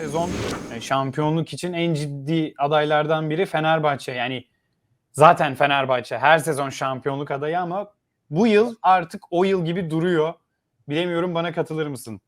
sezon e, şampiyonluk için en ciddi adaylardan biri Fenerbahçe. Yani zaten Fenerbahçe her sezon şampiyonluk adayı ama bu yıl artık o yıl gibi duruyor. Bilemiyorum bana katılır mısın?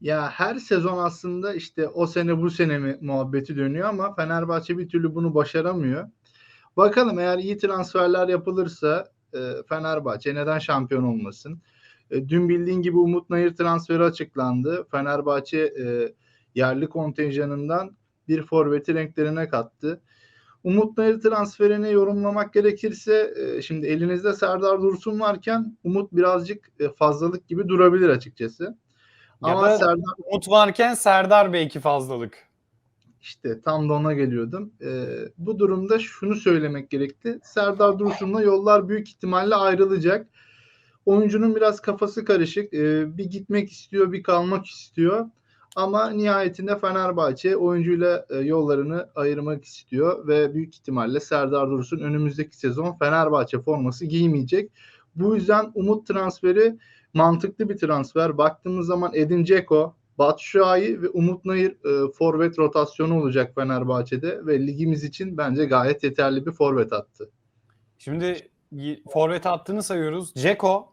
Ya her sezon aslında işte o sene bu sene mi muhabbeti dönüyor ama Fenerbahçe bir türlü bunu başaramıyor. Bakalım eğer iyi transferler yapılırsa e, Fenerbahçe neden şampiyon olmasın? E, dün bildiğin gibi Umut Nayır transferi açıklandı. Fenerbahçe yerli kontenjanından bir forveti renklerine kattı. Umut Nayır transferini yorumlamak gerekirse e, şimdi elinizde Serdar Dursun varken Umut birazcık e, fazlalık gibi durabilir açıkçası. Ya Ama da Serdar Umut varken Serdar belki fazlalık. işte tam da ona geliyordum. Ee, bu durumda şunu söylemek gerekti. Serdar Dursun'la yollar büyük ihtimalle ayrılacak. Oyuncunun biraz kafası karışık. Ee, bir gitmek istiyor, bir kalmak istiyor. Ama nihayetinde Fenerbahçe oyuncuyla e, yollarını ayırmak istiyor ve büyük ihtimalle Serdar Dursun önümüzdeki sezon Fenerbahçe forması giymeyecek. Bu yüzden Umut transferi mantıklı bir transfer. Baktığımız zaman Edin Dzeko, Batshuayi ve Umut Nayır e, forvet rotasyonu olacak Fenerbahçe'de ve ligimiz için bence gayet yeterli bir forvet attı. Şimdi forvet hattını sayıyoruz. Ceko,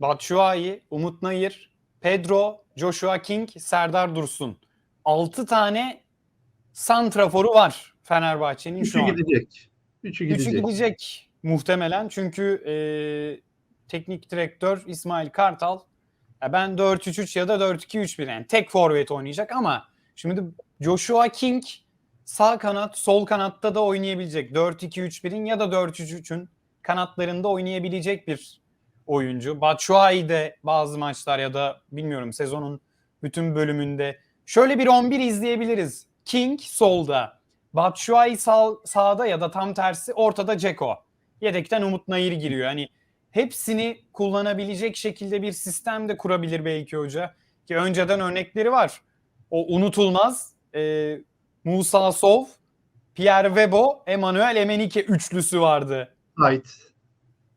Batshuayi, Umut Nayır, Pedro, Joshua King, Serdar Dursun. 6 tane santraforu var Fenerbahçe'nin Üçü şu an. gidecek. Üçü Üçü gidecek. gidecek muhtemelen çünkü e, teknik direktör İsmail Kartal ya ben 4-3-3 ya da 4-2-3-1 yani tek forvet oynayacak ama şimdi Joshua King sağ kanat sol kanatta da oynayabilecek 4-2-3-1'in ya da 4-3-3'ün kanatlarında oynayabilecek bir oyuncu. Batshuayi de bazı maçlar ya da bilmiyorum sezonun bütün bölümünde şöyle bir 11 izleyebiliriz. King solda, Batshuayi sağ, sağda ya da tam tersi ortada Ceko. Yedekten Umut Nayır giriyor. Hani hepsini kullanabilecek şekilde bir sistem de kurabilir belki hoca. Ki önceden örnekleri var. O unutulmaz e, Musa Sov, Pierre Webo, Emmanuel Emenike üçlüsü vardı. Ait.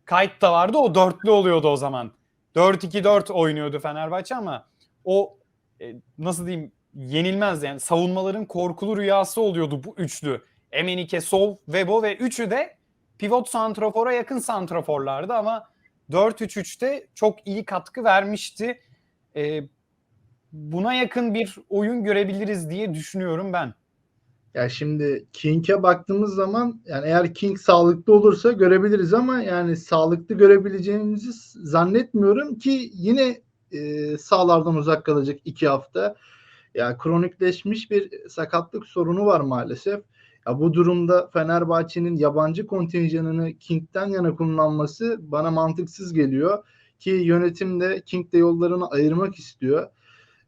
Kayıt da vardı o dörtlü oluyordu o zaman. 4-2-4 oynuyordu Fenerbahçe ama o e, nasıl diyeyim yenilmez yani savunmaların korkulu rüyası oluyordu bu üçlü. Emenike, Sov, Webo ve üçü de pivot santrafora yakın santraforlardı ama 4-3-3'te çok iyi katkı vermişti. E, buna yakın bir oyun görebiliriz diye düşünüyorum ben. Ya şimdi King'e baktığımız zaman yani eğer King sağlıklı olursa görebiliriz ama yani sağlıklı görebileceğimizi zannetmiyorum ki yine e, sahalardan uzak kalacak iki hafta. Ya kronikleşmiş bir sakatlık sorunu var maalesef. Ya bu durumda Fenerbahçe'nin yabancı kontenjanını King'den yana kullanması bana mantıksız geliyor ki yönetim de King'de yollarını ayırmak istiyor.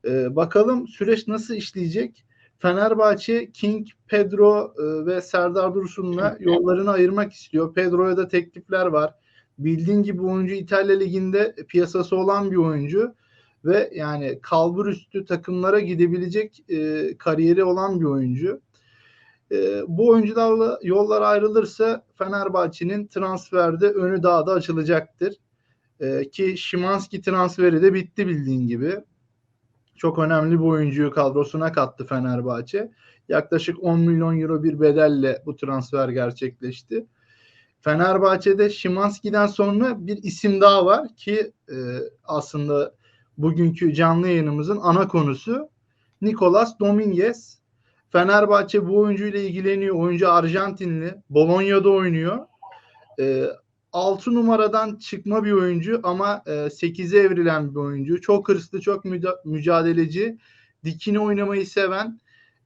Ee, bakalım süreç nasıl işleyecek? Fenerbahçe King, Pedro e, ve Serdar Dursun'la yollarını ayırmak istiyor. Pedro'ya da teklifler var. Bildiğin gibi oyuncu İtalya Ligi'nde piyasası olan bir oyuncu ve yani kalbur üstü takımlara gidebilecek e, kariyeri olan bir oyuncu. E, bu oyuncularla yollar ayrılırsa Fenerbahçe'nin transferde önü daha da açılacaktır. E, ki Şimanski transferi de bitti bildiğin gibi. Çok önemli bir oyuncuyu kadrosuna kattı Fenerbahçe. Yaklaşık 10 milyon euro bir bedelle bu transfer gerçekleşti. Fenerbahçe'de Şimanski'den sonra bir isim daha var ki e, aslında bugünkü canlı yayınımızın ana konusu Nicolas Dominguez. Fenerbahçe bu oyuncuyla ilgileniyor. Oyuncu Arjantinli. Bologna'da oynuyor. E, 6 numaradan çıkma bir oyuncu ama e, 8'e evrilen bir oyuncu. Çok hırslı, çok mücadeleci. Dikini oynamayı seven.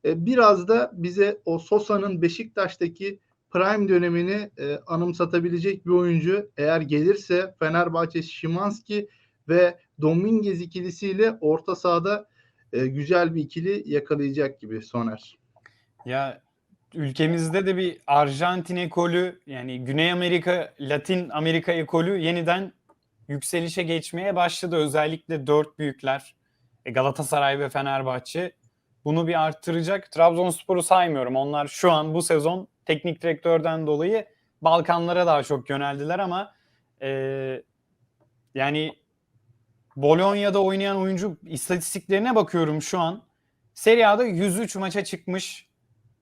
E, biraz da bize o Sosa'nın Beşiktaş'taki prime dönemini e, anımsatabilecek bir oyuncu. Eğer gelirse Fenerbahçe Şimanski ve Dominguez ikilisiyle orta sahada e, güzel bir ikili yakalayacak gibi Soner. Ya ülkemizde de bir Arjantin ekolü yani Güney Amerika, Latin Amerika ekolü yeniden yükselişe geçmeye başladı. Özellikle dört büyükler e, Galatasaray ve Fenerbahçe bunu bir arttıracak. Trabzonspor'u saymıyorum. Onlar şu an bu sezon teknik direktörden dolayı Balkanlara daha çok yöneldiler ama e, yani Bologna'da oynayan oyuncu istatistiklerine bakıyorum şu an. Serie A'da 103 maça çıkmış.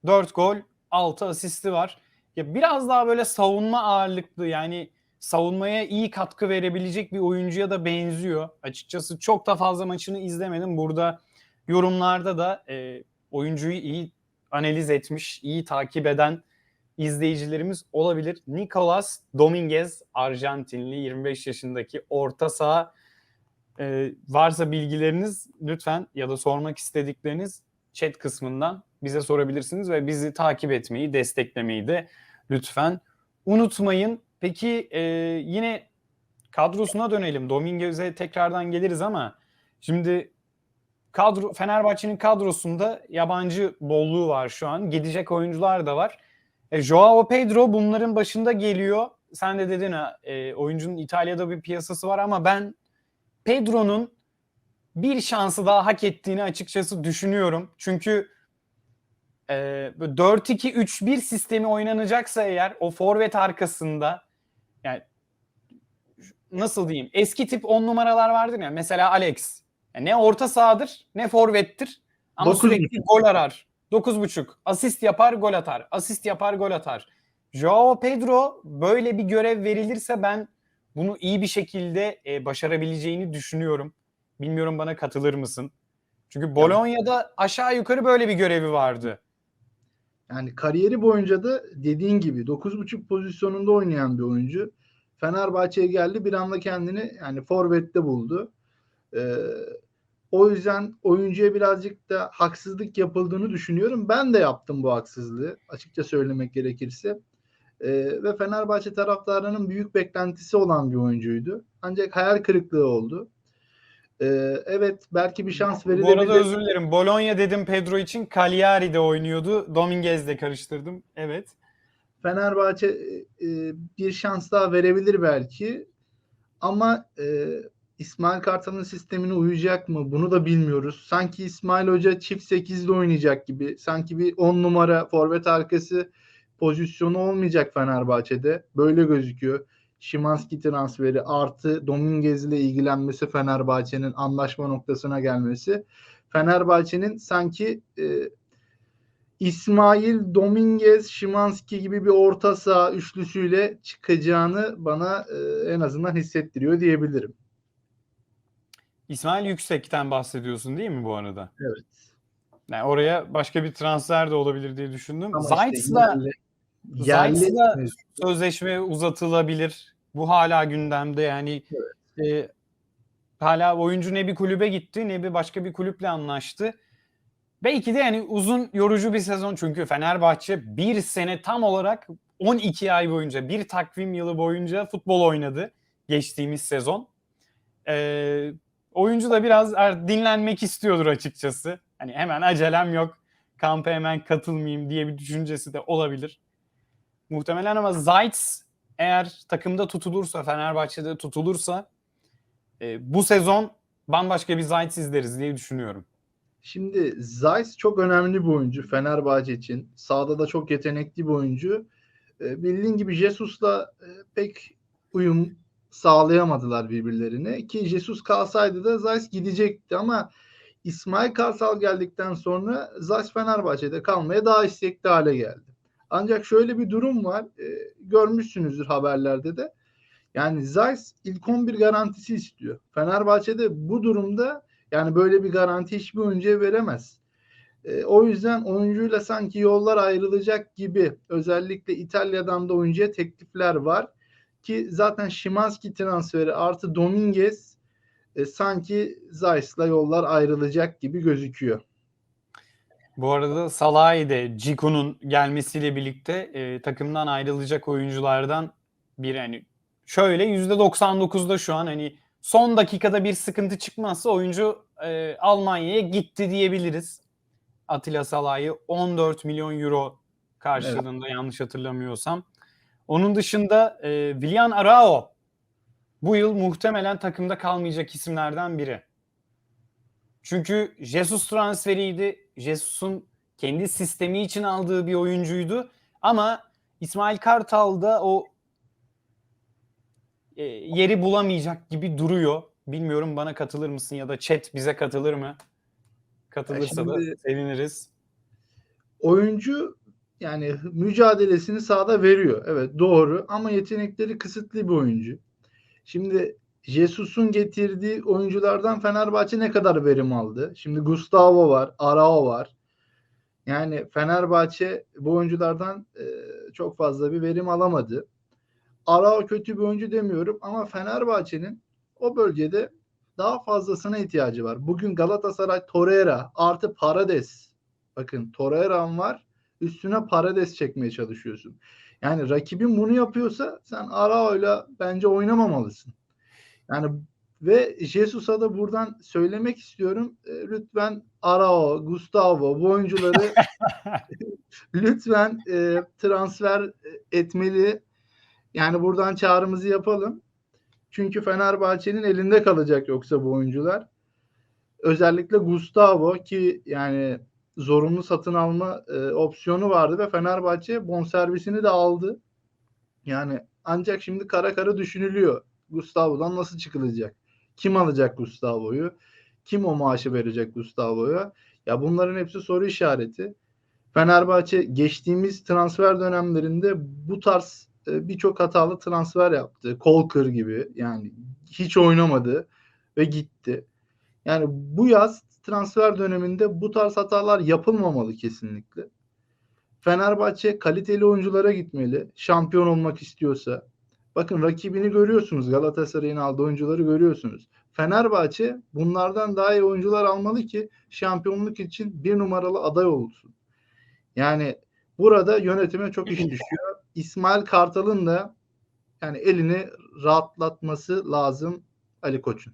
4 gol, 6 asisti var. Ya biraz daha böyle savunma ağırlıklı yani savunmaya iyi katkı verebilecek bir oyuncuya da benziyor. Açıkçası çok da fazla maçını izlemedim. Burada yorumlarda da e, oyuncuyu iyi analiz etmiş, iyi takip eden izleyicilerimiz olabilir. Nicolas Dominguez, Arjantinli 25 yaşındaki orta saha e, varsa bilgileriniz lütfen ya da sormak istedikleriniz chat kısmından bize sorabilirsiniz ve bizi takip etmeyi, desteklemeyi de lütfen unutmayın. Peki e, yine kadrosuna dönelim. Dominguez'e tekrardan geliriz ama şimdi kadro Fenerbahçe'nin kadrosunda yabancı bolluğu var şu an. Gidecek oyuncular da var. E, Joao Pedro bunların başında geliyor. Sen de dedin ha e, oyuncunun İtalya'da bir piyasası var ama ben Pedro'nun bir şansı daha hak ettiğini açıkçası düşünüyorum. Çünkü e, 4-2-3-1 sistemi oynanacaksa eğer o forvet arkasında yani nasıl diyeyim eski tip 10 numaralar vardır ya mesela Alex. Yani ne orta sahadır ne forvettir ama Dokuz sürekli gol arar. 9.5 asist yapar gol atar. Asist yapar gol atar. Joao Pedro böyle bir görev verilirse ben bunu iyi bir şekilde e, başarabileceğini düşünüyorum. Bilmiyorum bana katılır mısın? Çünkü Bologna'da aşağı yukarı böyle bir görevi vardı. Yani kariyeri boyunca da dediğin gibi 9.5 pozisyonunda oynayan bir oyuncu. Fenerbahçe'ye geldi bir anda kendini yani forvette buldu. Ee, o yüzden oyuncuya birazcık da haksızlık yapıldığını düşünüyorum. Ben de yaptım bu haksızlığı açıkça söylemek gerekirse. Ee, ve Fenerbahçe taraftarının büyük beklentisi olan bir oyuncuydu. Ancak hayal kırıklığı oldu. Ee, evet belki bir şans Bu verilebilir. arada özür dilerim. Bologna dedim Pedro için. Cagliari'de oynuyordu. Dominguez'le karıştırdım. Evet. Fenerbahçe e, bir şans daha verebilir belki. Ama e, İsmail Kartal'ın sistemine uyacak mı? Bunu da bilmiyoruz. Sanki İsmail Hoca çift 8'de oynayacak gibi. Sanki bir 10 numara forvet arkası pozisyonu olmayacak Fenerbahçe'de. Böyle gözüküyor. Şimanski transferi artı Dominguez ile ilgilenmesi Fenerbahçe'nin anlaşma noktasına gelmesi. Fenerbahçe'nin sanki e, İsmail, Dominguez, Şimanski gibi bir orta saha üçlüsüyle çıkacağını bana e, en azından hissettiriyor diyebilirim. İsmail Yüksek'ten bahsediyorsun değil mi bu arada? Evet. Yani oraya başka bir transfer de olabilir diye düşündüm. Ama işte Zayt'la yerli- yerli sözleşme uzatılabilir. Bu hala gündemde yani e, hala oyuncu ne bir kulübe gitti ne bir başka bir kulüple anlaştı. Belki de yani uzun yorucu bir sezon çünkü Fenerbahçe bir sene tam olarak 12 ay boyunca bir takvim yılı boyunca futbol oynadı geçtiğimiz sezon. Ee, oyuncu da biraz er- dinlenmek istiyordur açıkçası. Hani hemen acelem yok kampa hemen katılmayayım diye bir düşüncesi de olabilir. Muhtemelen ama Zayt eğer takımda tutulursa, Fenerbahçe'de tutulursa e, bu sezon bambaşka bir Zayt izleriz diye düşünüyorum. Şimdi Zeiss çok önemli bir oyuncu Fenerbahçe için. Sağda da çok yetenekli bir oyuncu. E, bildiğin gibi Jesus'la e, pek uyum sağlayamadılar birbirlerine. Ki Jesus kalsaydı da Zeiss gidecekti ama İsmail Kartal geldikten sonra Zeiss Fenerbahçe'de kalmaya daha istekli hale geldi. Ancak şöyle bir durum var. E, görmüşsünüzdür haberlerde de. Yani Zeiss ilk 11 garantisi istiyor. Fenerbahçe'de bu durumda yani böyle bir garanti hiçbir oyuncuya veremez. E, o yüzden oyuncuyla sanki yollar ayrılacak gibi özellikle İtalya'dan da oyuncuya teklifler var. Ki zaten Şimanski transferi artı Dominguez e, sanki Zayt'la yollar ayrılacak gibi gözüküyor. Bu arada Salah'ı de Ciku'nun gelmesiyle birlikte e, takımdan ayrılacak oyunculardan biri. Yani şöyle %99'da şu an hani son dakikada bir sıkıntı çıkmazsa oyuncu e, Almanya'ya gitti diyebiliriz. Atilla Salah'ı 14 milyon euro karşılığında yanlış hatırlamıyorsam. Onun dışında e, Willian Arao bu yıl muhtemelen takımda kalmayacak isimlerden biri. Çünkü Jesus transferiydi. Jesus'un kendi sistemi için aldığı bir oyuncuydu. Ama İsmail Kartal da o e, yeri bulamayacak gibi duruyor. Bilmiyorum bana katılır mısın ya da chat bize katılır mı? Katılırsa Ya da şimdi- seviniriz. oyuncu yani mücadelesini sahada veriyor. Evet doğru ama yetenekleri kısıtlı bir oyuncu. Şimdi Jesus'un getirdiği oyunculardan Fenerbahçe ne kadar verim aldı? Şimdi Gustavo var, Arao var. Yani Fenerbahçe bu oyunculardan e, çok fazla bir verim alamadı. Arao kötü bir oyuncu demiyorum ama Fenerbahçe'nin o bölgede daha fazlasına ihtiyacı var. Bugün Galatasaray Torreira artı Parades. Bakın Torreira'm var. Üstüne Parades çekmeye çalışıyorsun. Yani rakibin bunu yapıyorsa sen Arao'yla bence oynamamalısın. Yani ve Jesus'a da buradan söylemek istiyorum. E, lütfen Arao, Gustavo bu oyuncuları lütfen e, transfer etmeli. Yani buradan çağrımızı yapalım. Çünkü Fenerbahçe'nin elinde kalacak yoksa bu oyuncular. Özellikle Gustavo ki yani zorunlu satın alma e, opsiyonu vardı ve Fenerbahçe bonservisini de aldı. Yani ancak şimdi kara kara düşünülüyor. Gustavo'dan nasıl çıkılacak? Kim alacak Gustavo'yu? Kim o maaşı verecek Gustavo'ya? Ya bunların hepsi soru işareti. Fenerbahçe geçtiğimiz transfer dönemlerinde bu tarz e, birçok hatalı transfer yaptı. Kolkır gibi yani hiç oynamadı ve gitti. Yani bu yaz transfer döneminde bu tarz hatalar yapılmamalı kesinlikle. Fenerbahçe kaliteli oyunculara gitmeli. Şampiyon olmak istiyorsa. Bakın rakibini görüyorsunuz. Galatasaray'ın aldığı oyuncuları görüyorsunuz. Fenerbahçe bunlardan daha iyi oyuncular almalı ki şampiyonluk için bir numaralı aday olsun. Yani burada yönetime çok iş düşüyor. İsmail Kartal'ın da yani elini rahatlatması lazım Ali Koç'un.